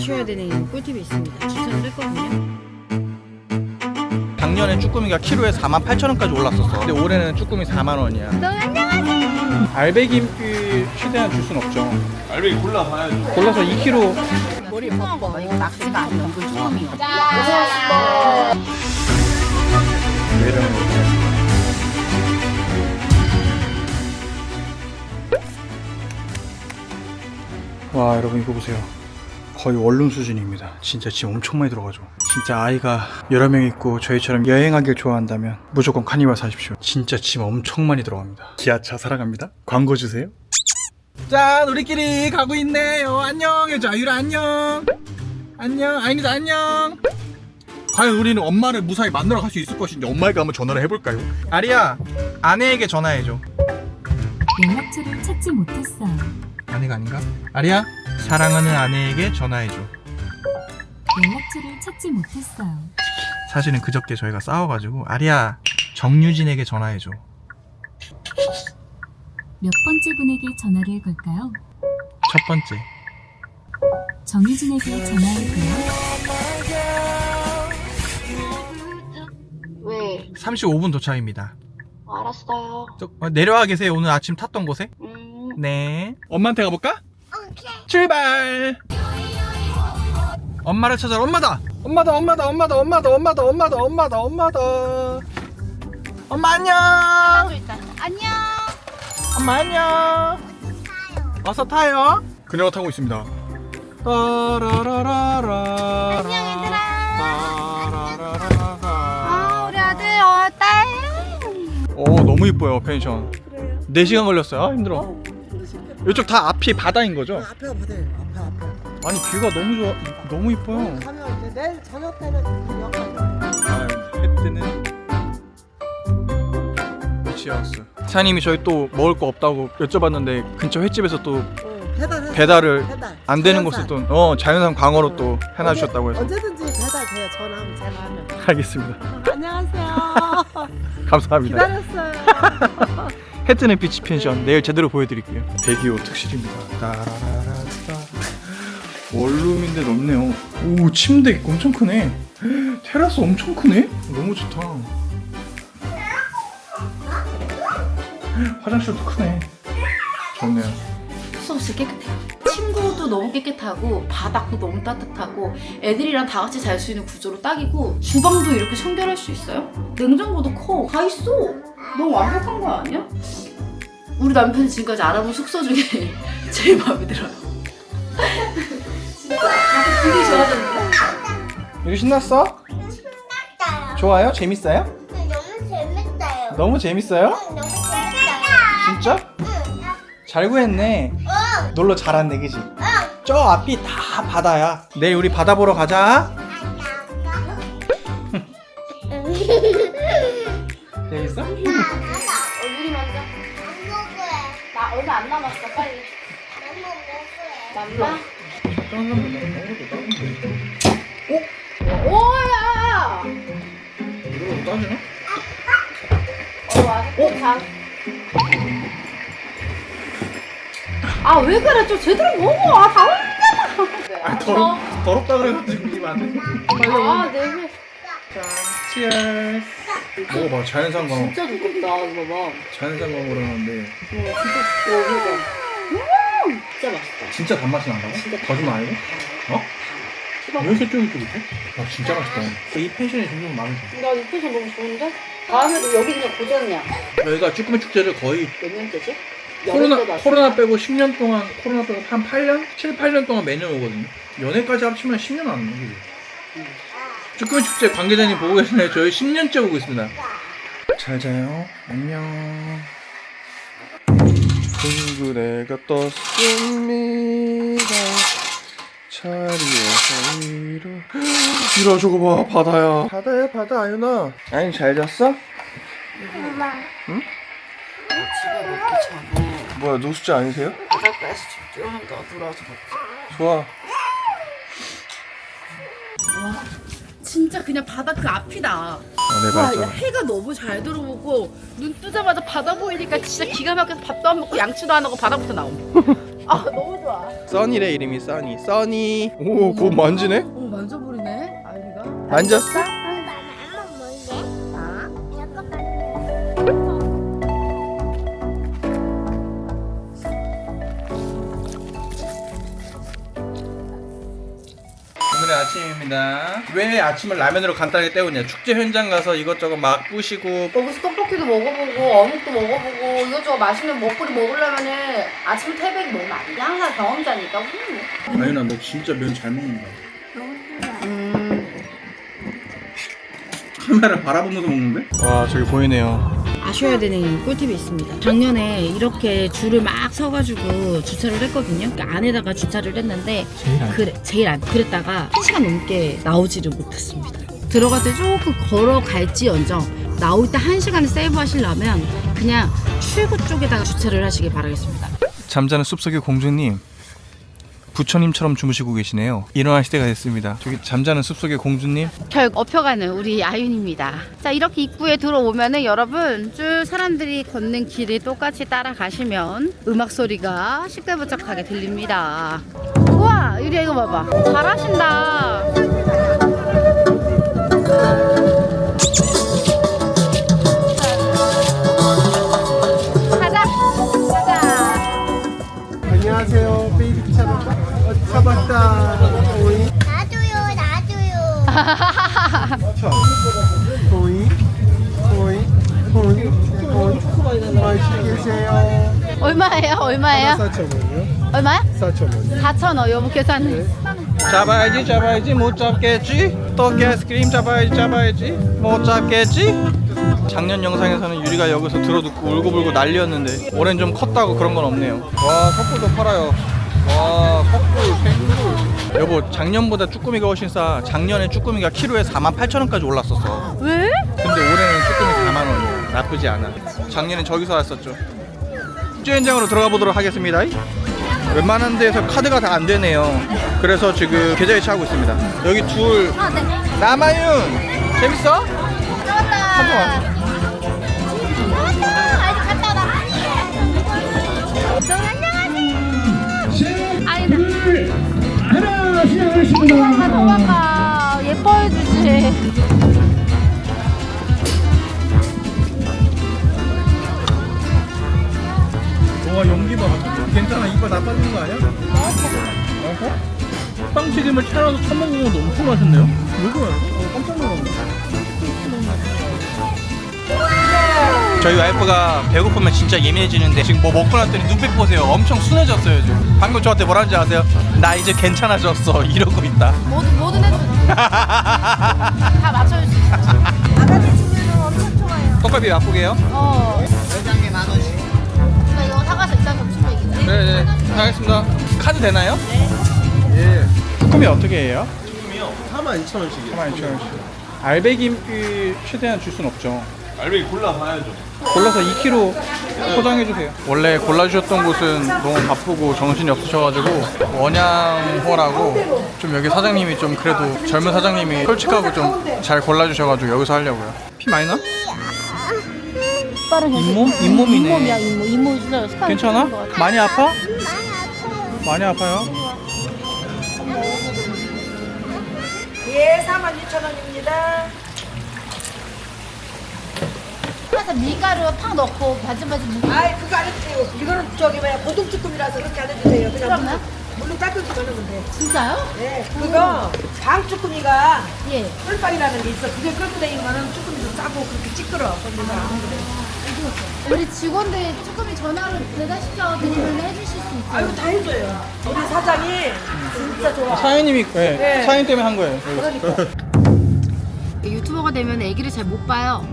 아셔야 되는 꿀팁이 있습니다. 추천을 했거든요. 작년에 쭈꾸미가 키로에 4만 8천 원까지 올랐었어. 근데 올해는 쭈꾸미 4만 원이야. 알배기 최대한 줄 순 없죠. 알배기 골라 봐야죠. 골라서 2kg 머리. 이거 낙지가 아니야. 이건 처음이야. 와 여러분 이거 보세요 거의 원룸 수준입니다. 진짜 짐 엄청 많이 들어가죠. 진짜 아이가 여러 명 있고 저희처럼 여행하길 좋아한다면 무조건 카니발 사십시오. 진짜 짐 엄청 많이 들어갑니다. 기아차 사랑합니다. 광고 주세요. 짠 우리끼리 가고 있네요. 안녕 해줘 아유라 안녕. 안녕 아이니도 안녕. 과연 우리는 엄마를 무사히 만나러 갈 수 있을 것인지 엄마에게 한번 전화를 해볼까요? 아리야 아내에게 전화해줘. 연락처를 찾지 못했어요. 아내가 아닌가? 아리야 사랑하는 아내에게 전화해줘 연락처를 찾지 못했어요. 사실은 그저께 저희가 싸워가지고 아리야 정유진에게 전화해줘 몇 번째 분에게 전화를 걸까요? 첫 번째 정유진에게 전화할까요? 왜? 35분 도착입니다 알았어요. 저, 어, 내려와 계세요 오늘 아침 탔던 곳에? 음. 네 엄마한테 가볼까? 출발! 엄마를 찾아라. 엄마다! 엄마다 엄마다 엄마다 엄마다 엄마다 엄마다 엄마다 엄마다. 엄마 안녕! 안녕. 엄마 안녕! 어서 타요. 그녀가 타고 있습니다. 따라라라라. 안녕, 얘들아. 따라라라라 아, 우리 아들 어, 딸. 오 너무 이뻐요 펜션. 4시간 걸렸어요? 아, 힘들어 이쪽 다 앞이 바다인 거죠? 앞에가 바다예요. 앞에 앞에. 아니 뷰가 너무 좋아 너무 이뻐요 가면 이제 내일 저녁 때는 그 영화 아, 해 뜨는 비치하우스 사장님이 저희 또 먹을 거 없다고 여쭤봤는데 근처 횟집에서 또 응, 배달 배달을 배달. 안 되는 곳에 자연산. 또 어, 자연산 광어로 또 해놔주셨다고 해서 언제든지 배달 돼요. 전화하면 제가 하면. 알겠습니다 안녕하세요. 감사합니다 기다렸어요. 해 뜨는 비치 펜션 내일 제대로 보여드릴게요. 102호 특실입니다. 따라라라따 원룸인데 넓네요. 오 침대 엄청 크네. 테라스 엄청 크네? 너무 좋다. 화장실도 크네. 좋네요. 수없이 깨끗해요. 침구도 너무 깨끗하고 바닥도 너무 따뜻하고 애들이랑 다 같이 잘 수 있는 구조로 딱이고 주방도 이렇게 청결할 수 있어요. 냉장고도 커. 다 있어. 너무 완벽한 거 아니야? 우리 남편이 지금까지 알아본 숙소 중에 제일 마음에 들어요. 진짜 다들 되게 좋아하던데. 이거 신났어? 좋아요? 재밌어요? 너무 재밌어요. 너무 재밌어요? 너무 재밌어요. 진짜? 잘 구했네 놀러 잘 왔네 그지? 저 앞이 다 바다야 내일 우리 바다 보러 가자 재밌어? 얼굴이 먼저. 안 먹어요. 나 얼마 안 남았어. 빨리. 안 먹어요. 오야! 이거 따지나? 어, 아직도 잘. 아, 왜 그래? 좀 제대로 먹어. 아, 다 흘리잖아. 아 더럽, 더럽다 그래가지고 입안 돼. 아, 내 배. 치얼스 먹어봐 자연산 광어 진짜 두껍다. 이거 봐. 자연산 광어를 하는데 어, 진짜 두꺼워. 음! 진짜 맛있다. 진짜 단맛이 난다고? 거짓말 아니고? 어? 왜 이렇게 쫄깃쫄깃해? 아 진짜 맛있다 이 펜션이 점점 마음에 들어 나 입혀서 너무 좋은데? 다음에도 여기 그냥 고정이야. 저희가 쭈꾸미 축제를 거의 몇 년째지? 코로나. 코로나 빼고 10년 동안 코로나 빼고 한 8년? 7, 8년 동안 매년 오거든요 연애까지 합치면 10년 안 거지 쭈 꾸미 축제 관계자님 보고 계시나요? 저희 10년째 오고 있습니다. 잘 자요. 안녕. 둥그레가 떴습니다. 자리에서 위로 이라 저거 봐. 바다야. 바다야 바다 아유나 아니 잘 잤어? 집에 먹기 전에 뭐야 노숙자 아니세요? 바닷가에서 집 뛰어난다 들어와서 먹자. 좋아 진짜 그냥 바다 그 앞이다. 아, 네 와, 맞죠 야, 해가 너무 잘 들어오고 눈 뜨자마자 바다 보이니까 진짜 기가 막혀서 밥도 안 먹고 양치도 안 하고 바다부터 나옴. 아 너무 좋아. 써니래 이름이 써니 써니 오 그거 만지네? 오 만져버리네 아이가. 만졌어? 오늘의 아침입니다 왜 아침을 라면으로 간단하게 때우냐 축제 현장 가서 이것저것 막 부시고 거기서 떡볶이도 먹어보고 어묵도 먹어보고 이것저것 맛있는 먹거리 먹으려면은 아침 태백이 안 돼. 항상 경험자니까. 음. 아윤아 너 진짜 면 잘 먹는다 음. 카메라 바라보면서 먹는데? 와 저기 보이네요 아셔야 되는 꿀팁이 있습니다. 작년에 이렇게 줄을 막 서가지고 주차를 했거든요. 그러니까 안에다가 주차를 했는데 제일 안 그래, 제일 안 그랬다가 한 시간 넘게 나오지를 못했습니다. 들어갈 때 조금 걸어갈지언정 나올 때한 시간을 세이브 하시려면 그냥 출구 쪽에다가 주차를 하시길 바라겠습니다. 잠자는 숲속의 공주님 부처님처럼 주무시고 계시네요 일어나실 때가 됐습니다 저기 잠자는 숲속의 공주님 결 업혀가는 우리 아윤입니다. 자 이렇게 입구에 들어오면은 여러분 쭉 사람들이 걷는 길을 똑같이 따라가시면 음악 소리가 시끌벅적하게 들립니다. 우와 유리야 이거 봐봐 잘하신다. 어, 차봤다. 오이. 나도요, 나도요. 차. 오이. 오이. 오이. 오이. 맛있게 계세요. 얼마예요 얼마예요 4,000원이요? 얼마야? 4,000원. 4천 원 여보 계산. 잡아야지 잡아야지 못 잡겠지 또 게스크림 잡아야지 잡아야지 못 잡겠지 작년 영상에서는 유리가 여기서 들어듣고 울고불고 난리였는데 올해는 좀 컸다고 그런 건 없네요 와 석굴도 팔아요 와석 여보 작년보다 쭈꾸미가 훨씬 싸. 작년에 쭈꾸미가 키로에 48,000원까지 올랐었어. 왜? 근데 올해는 쭈꾸미 4만 원이에요 나쁘지 않아. 작년엔 저기서 왔었죠. 축제 현장으로 들어가 보도록 하겠습니다. 웬만한 데에서 카드가 다 안 되네요. 그래서 지금 계좌 이체하고 있습니다. 여기 둘. 남아윤! 재밌어? 한번 와. 도망가 도망가 예뻐해 주지 와 연기 봐 괜찮아 이빨 나빠지는 거 아니야? 어? 빵튀김을 차려서 처먹은 것도 엄청 맛있네요 왜 그래? 어, 저희 와이프가 배고프면 진짜 예민해지는데 지금 뭐 먹고 났더니 눈빛 보세요. 엄청 순해졌어요 지금 방금 저한테 뭐라는지 아세요? 나 이제 괜찮아졌어. 이러고 있다. 뭐든 뭐든 해줘 다 맞춰줄 수 있어 떡갈비 맛보게요. 어. 회장님 만 원씩. 나 이거 사가서 일단 점심 먹이자 네네 알겠습니다. 카드 되나요? 네. 예. 쭈꾸미 어떻게 해요? 42,000원씩이요. 42,000원씩. 알배기 최대한 줄 순 없죠. 알배기 골라봐야죠. 골라서 2kg 포장해주세요. 원래 골라주셨던 곳은 너무 바쁘고 정신이 없으셔가지고 원양호라고 좀 여기 사장님이 좀 그래도 젊은 사장님이 솔직하고 좀 잘 골라주셔가지고 여기서 하려고요. 피 많이 나? 빠른 잇몸? 잇몸이네. 잇몸이야 잇몸 잇몸 진짜 습관 괜찮아? 많이 아파? 많이 아파요. 많이 아파요? 예, 42,000원입니다. 그래서 밀가루 팍 넣고 반쯤반쯤 무 아이, 그거 안 해도 돼요. 이거는 저기 뭐야, 고등쭈꾸미라서 그렇게 안 해도 돼요. 그냥 그러면? 물로 닦여서 넣으면 돼. 진짜요? 네, 그거 방쭈꾸미가 예 꿀빵이라는 게 있어. 그게 끌고 거는 쭈꾸미도 짜고 그렇게 찌끄러. 안 그래. 우리 직원들 조금 전화로 배달시켜 드리면 해주실 수 있어요 아유, 다 해줘요. 우리 사장이 진짜 좋아. 사장님이 네, 네. 사장님 때문에 한 거예요. 유튜버가 되면 애기를 잘 못 봐요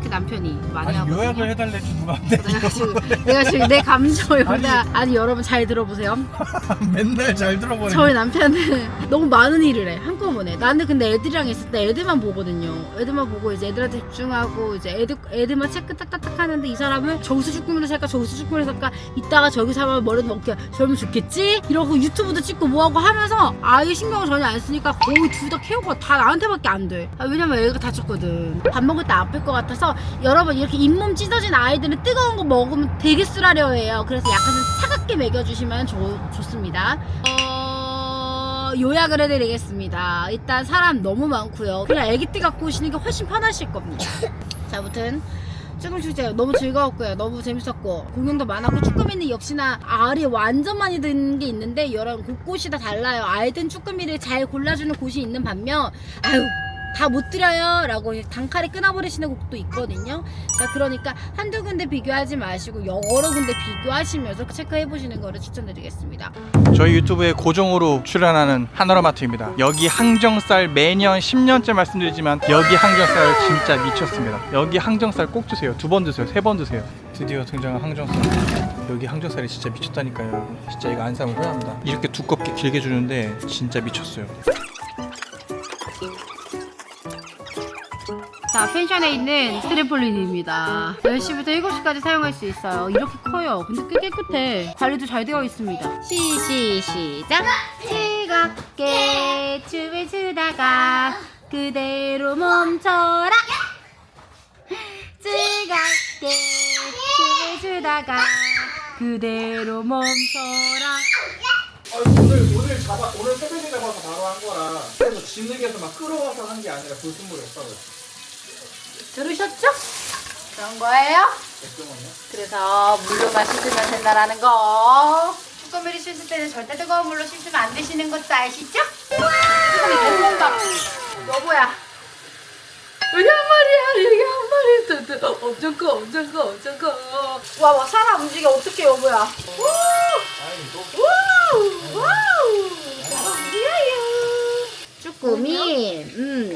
특히 남편이 많이 하고 요약을 해달래지 누가 안 돼. 내가 지금 내가 지금 내 감정을 아니, 아니 여러분 잘 들어보세요. 맨날 잘 들어버리네. 저희 남편은 너무 많은 일을 해 한꺼번에. 나는 근데 애들이랑 있을 때 애들만 보거든요. 애들만 보고 이제 애들한테 집중하고 이제 애들 애들만 체크 딱딱딱 하는데 이 사람은 저기서 쭈꾸미를 살까 저기서 쭈꾸미를 살까 이따가 저기 사면 머리도 먹게 저러면 좋겠지? 이러고 유튜브도 찍고 뭐하고 하면서 아예 신경을 전혀 안 쓰니까 거의 둘 다 케어가 다 나한테밖에 안돼. 아, 왜냐면 애가 다쳤거든. 밥 먹을 때 아플 것 같아서 여러분 이렇게 잇몸 찢어진 아이들은 뜨거운 거 먹으면 되게 쓰라려 해요 그래서 약간 좀 차갑게 먹여주시면 좋, 좋습니다. 어, 요약을 해드리겠습니다. 일단 사람 너무 많고요. 그냥 애기 띠 갖고 오시는 게 훨씬 편하실 겁니다. 자, 아무튼 쭈꾸미 축제 너무 즐거웠고요. 너무 재밌었고 공연도 많았고 쭈꾸미는 역시나 알이 완전 많이 든 게 있는데 여러분 곳곳이 다 달라요. 알든 쭈꾸미를 잘 골라주는 곳이 있는 반면 아유 다 못 드려요 라고 단칼에 끊어버리시는 곳도 있거든요 자 그러니까 한두 군데 비교하지 마시고 여러 군데 비교하시면서 체크해 보시는 거를 추천드리겠습니다 저희 유튜브에 고정으로 출연하는 한어라마트입니다. 여기 항정살 매년 10년째 말씀드리지만 여기 항정살 진짜 미쳤습니다. 여기 항정살 꼭 드세요. 두 번 드세요. 세 번 드세요. 드디어 등장한 항정살. 여기 항정살이 진짜 미쳤다니까요. 진짜 이거 안 사면 후회합니다. 이렇게 두껍게 길게 주는데 진짜 미쳤어요. 자 펜션에 있는 트램폴린입니다. 10시부터 7시까지 사용할 수 있어요. 이렇게 커요. 근데 꽤 깨끗해. 관리도 잘 되어 있습니다. 시 시 시작. 즐겁게 춤을 추다가 그대로 멈춰라. 즐겁게 춤을 추다가 그대로 멈춰라. 오늘 오늘 잡아 오늘 새벽에 잡아서 바로 한 거라. 그래서 진흙에서 막 끌어와서 한 게 아니라 불순물이었어. 들으셨죠? 그런 거예요? 그래서 물로만 씻으면 된다라는 거. 쭈꾸미를 씻을 때는 절대 뜨거운 물로 씻으면 안 되시는 것도 아시죠? 쭈꾸미 대본방 여보야. 여기 한 마리야, 여기 한 마리. 뜨, 뜨. 엄청 커, 엄청 커, 엄청 커. 와, 와, 사람 움직여. 어떻게 여보야? 우! 우! 와우! 움직여요. 쭈꾸미, 음.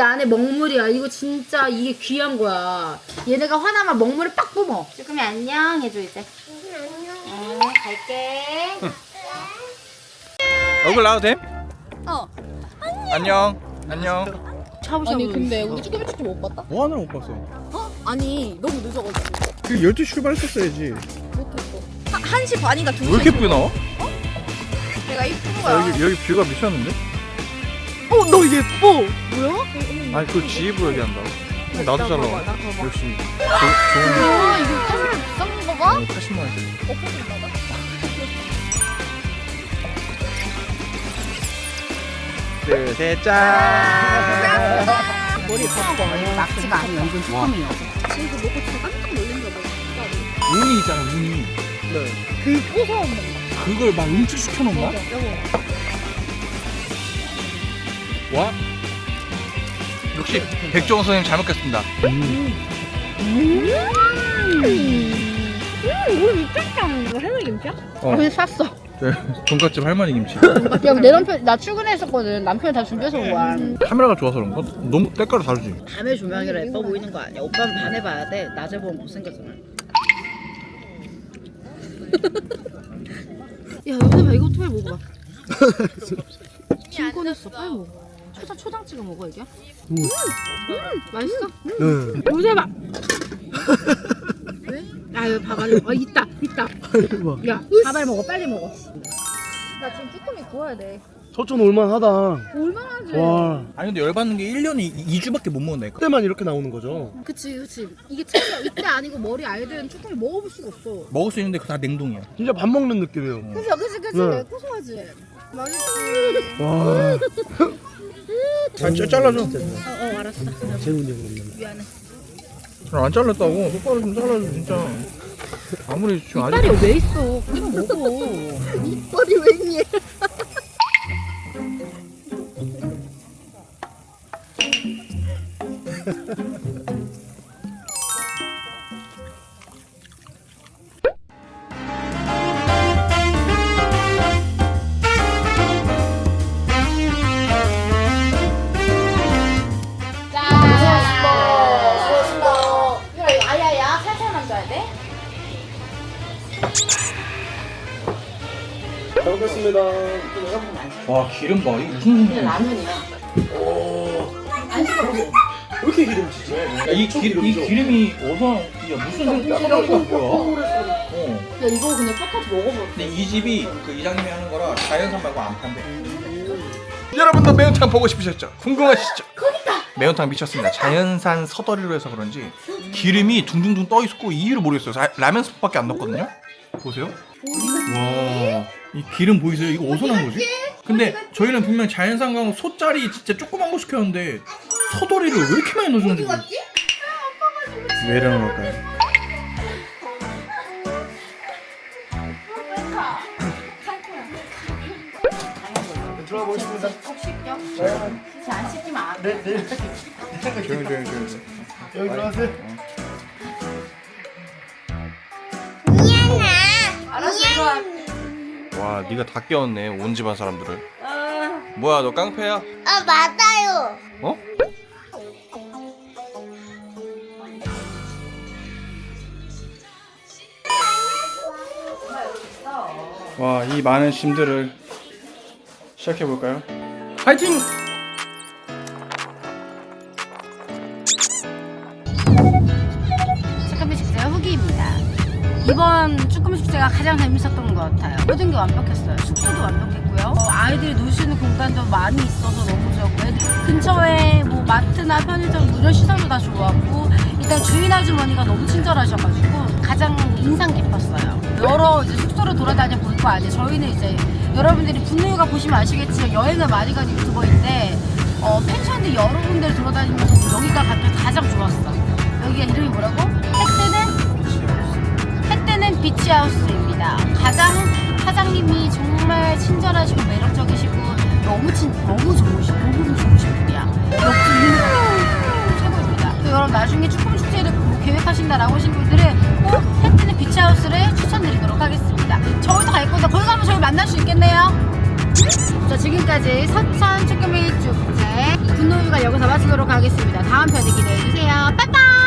이 안에 먹물이야. 이거 진짜 이게 귀한 거야. 얘네가 화나면 먹물을 빡 뿜어. 쭈꾸미 안녕 해줘 이제. 응, 갈게. 얼굴 나와도 돼? 어. 안녕. 안녕. 아니 근데 우리 쭈꾸미 축제 못 봤다? 뭐 하느라 못 봤어? 어? 아니 너무 늦어가지고 그 12시 출발했었어야지. 못했어. 한 1시 반인가 2시. 왜 이렇게 뿌 나와? 내가 이쁜 아, 거야. 여기 여기 뷰가 미쳤는데? 어, 너 예뻐. 뭐야? 아니 그걸 지입으로 얘기한다. 어, 나도 잘 나와. 조, 좋은 아, 이거 카메라 비싼 거 봐? 80만 원짜리. 둘, 셋, 짠! 머리 바꿔. 낙지가 아니야. 이건 쭈꾸미야. 지금 먹고 진짜 깜짝 놀란 거 봐. 운이 있잖아, 운이. 그 고소한 맛. 그걸 막 응축시켜 놓나? 와? 역시 백종원 선생님 잘 먹겠습니다. 미쳤다. 이거? 어. 네, 돈까스 할머니 김치. 야, 내 남편, 나 출근했었거든. 남편이 다 준비해서 온 거야. 카메라가 좋아서 그런가? 너무 때깔이 다르지. 밤에 조명이라 예뻐 보이는 거 아니야? 오빠는 밤에 봐야 돼. 낮에 보면 못생겼잖아. 야, 여기서 봐. 이거 빨리 먹어봐. 김 꺼냈어. 빨리 먹어. 초장, 초장 찍어 먹어, 이게. 음, 음, 맛있어? 음. 요새 봐. 왜? 아, 여기 밥알 어, 있다, 있다. 야, 밥알 먹어. 빨리 먹어. 나 지금 쭈꾸미 구워야 돼. 서천 올만하다. 돼? 와, 아니 근데 열받는 게 1년에 2주밖에 못 먹는다니까. 그때만 이렇게 나오는 거죠. 그치 그치 이게 차이야 이때 아니고 머리 아이들은 쭈꾸미 먹어볼 수가 없어 먹을 수 있는데 그거 다 냉동이야. 진짜 밥 먹는 느낌이에요. 그치 그치 그치 네. 고소하지 맛있지 와, 아, 짜- 잘라줘. 어 어 알았어 제 문제 그러면. 미안해 안 잘랐다고. 똑바로 좀 잘라줘 진짜. 아무리 지금 아직 이빨이 왜 있어 그냥 먹어 이빨이 왜 있니 잘 먹겠습니다. 와 기름 봐. 이게 무슨 그냥 라면이야 왜 이렇게 기름지지? 야, 이, 기, 이 기름이 어서 야 무슨 소리가 뭐야? 어. 야 이거 그냥 똑같이 먹어봐 근데 이 집이 그 이장님이 하는 거라 자연산 말고 안 판대. 여러분도 매운탕 보고 싶으셨죠? 궁금하시죠? 매운탕 미쳤습니다. 자연산 서더리로 해서 그런지 기름이 둥둥둥 떠 있고 이유를 모르겠어요. 자- 라면 스프밖에 안 넣었거든요. 보세요. 와, 이 기름 보이세요? 이거 어디서 난 거지? 근데 저희는 분명 자연산 강어 소짜리 진짜 조그만 거 시켰는데 소도리를 왜 이렇게 많이 넣어주는지 모르겠어요. 왜 이러는 걸까요? 들어가 보겠습니다. 꼭 씻겨? 진짜 안 씻기면 안 네, 네. 조용히 조용히 조용히. 여기 들어가세요. 와, 네가 다 깨웠네 온 집안 사람들을. 뭐야, 너 깡패야? 아 맞아요. 어? 와, 이 많은 짐들을 시작해 볼까요? 파이팅! 쭈꾸미 축제 후기입니다. 이번 축제가 가장 재밌었던 것 같아요. 모든 게 완벽했어요. 숙소도 완벽했고요. 어, 아이들이 놀 수 있는 공간도 많이 있어서 너무 좋았고 애들 근처에 뭐 마트나 편의점 무료 시설도 다 좋았고 일단 주인 아주머니가 너무 친절하셔가지고 가장 인상 깊었어요. 여러 이제 숙소를 돌아다녀 볼 거 아니에요. 저희는 이제 여러분들이 분노가 보시면 아시겠지만 여행을 많이 가는 유튜버인데 어, 펜션들 여러 군데를 돌아다니면서 여기가 가- 가장 좋았어. 여기가 이름이 뭐라고? 햇때는 비치하우스입니다. 가장 사장님이 정말 친절하시고 매력적이시고 너무 친 너무 좋으시고 너무 좋으신 분이야. 역시 이 최고입니다. 또 여러분 나중에 쭈꾸미 축제를 뭐 계획하신다라고 하신 분들은 꼭 햇때는 비치하우스를 추천드리도록 하겠습니다. 저희도 갈 건데 거기 가면 저희 만날 수 있겠네요. 자 지금까지 서천 쭈꾸미 축제 분노유가 여기서 마치도록 하겠습니다. 다음 편에 기대해 주세요. 빠이빠이.